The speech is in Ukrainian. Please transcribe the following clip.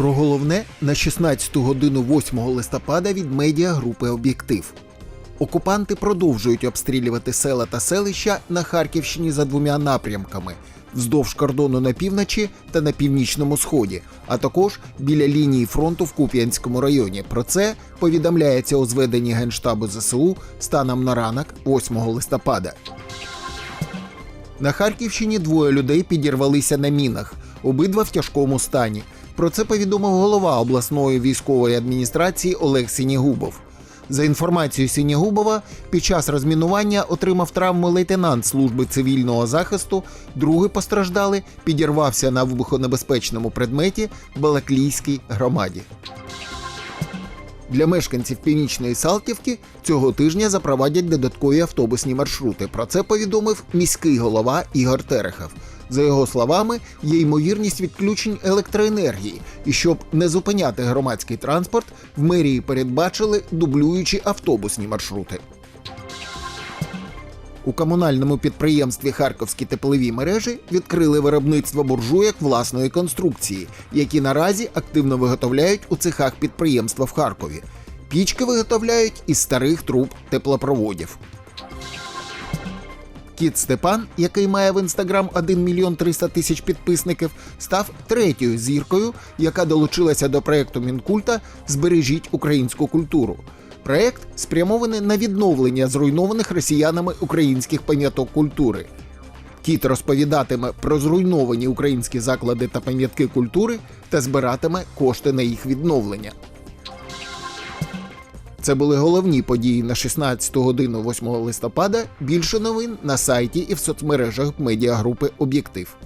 Про головне на 16 годину 8 листопада від медіагрупи Об'єктив. Окупанти продовжують обстрілювати села та селища на Харківщині за двома напрямками вздовж кордону на півночі та на північному сході, а також біля лінії фронту в Куп'янському районі. Про це повідомляється у зведенні Генштабу ЗСУ станом на ранок 8 листопада. На Харківщині двоє людей підірвалися на мінах, обидва в тяжкому стані. Про це повідомив голова обласної військової адміністрації Олег Сінігубов. За інформацією Сінігубова, під час розмінування отримав травми лейтенант служби цивільного захисту. Другий постраждалий підірвався на вибухонебезпечному предметі в Балаклійській громаді. Для мешканців північної Салтівки цього тижня запровадять додаткові автобусні маршрути. Про це повідомив міський голова Ігор Терехов. За його словами, є ймовірність відключень електроенергії, і щоб не зупиняти громадський транспорт, в мерії передбачили дублюючі автобусні маршрути. У комунальному підприємстві Харківські теплові мережі відкрили виробництво буржуєк власної конструкції, які наразі активно виготовляють у цехах підприємства в Харкові. Пічки виготовляють із старих труб теплопроводів. Кіт Степан, який має в інстаграм 1 мільйон 300 тисяч підписників, став третьою зіркою, яка долучилася до проекту Мінкульта Збережіть українську культуру. Проект спрямований на відновлення зруйнованих росіянами українських пам'яток культури. Кіт розповідатиме про зруйновані українські заклади та пам'ятки культури та збиратиме кошти на їх відновлення. Це були головні події на 16 годину 8 листопада. Більше новин на сайті і в соцмережах медіагрупи Об'єктив.